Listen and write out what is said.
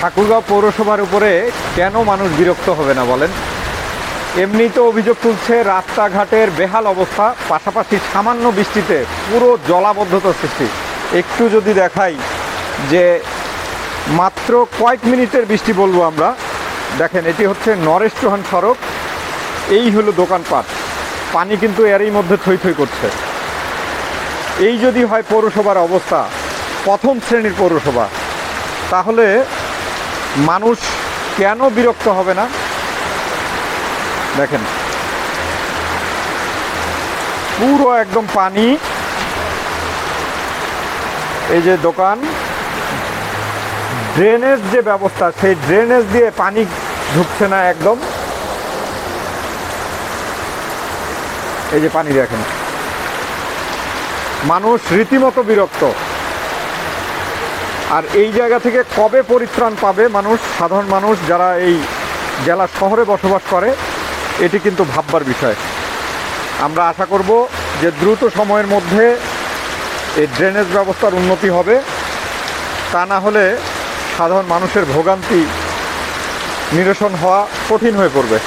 ঠাকুরগাঁও পৌরসভার উপরে কেন মানুষ বিরক্ত হবে না বলেন? এমনি তো অভিযোগ তুলছে রাস্তাঘাটের বেহাল অবস্থা, পাশাপাশি সামান্য বৃষ্টিতে পুরো জলাবদ্ধতা সৃষ্টি। একটু যদি দেখাই যে মাত্র কয়েক মিনিটের বৃষ্টি বলব আমরা, দেখেন এটি হচ্ছে নরেশ চৌহান সড়ক, এই হলো দোকানপাট। পানি কিন্তু এরই মধ্যে থই থই করছে। এই যদি হয় পৌরসভার অবস্থা, প্রথম শ্রেণির পৌরসভা, তাহলে মানুষ কেন বিরক্ত হবে না? দেখেন। পুরো একদম পানি। এই যে দোকান ড্রেনেজ যে ব্যবস্থা, সেই ড্রেনেজ দিয়ে পানি ঢুকছে না একদম। এই যে পানি দেখেন। মানুষ রীতিমতো বিরক্ত। আর এই জায়গা থেকে কবে পরিত্রাণ পাবে মানুষ, সাধারণ মানুষ যারা এই জেলা শহরে বসবাস করে, এটি কিন্তু ভাববার বিষয়। আমরা আশা করব যে দ্রুত সময়ের মধ্যে এই ড্রেনেজ ব্যবস্থার উন্নতি হবে। তা না হলে সাধারণ মানুষের ভোগান্তি নিরসন হওয়া কঠিন হয়ে পড়বে।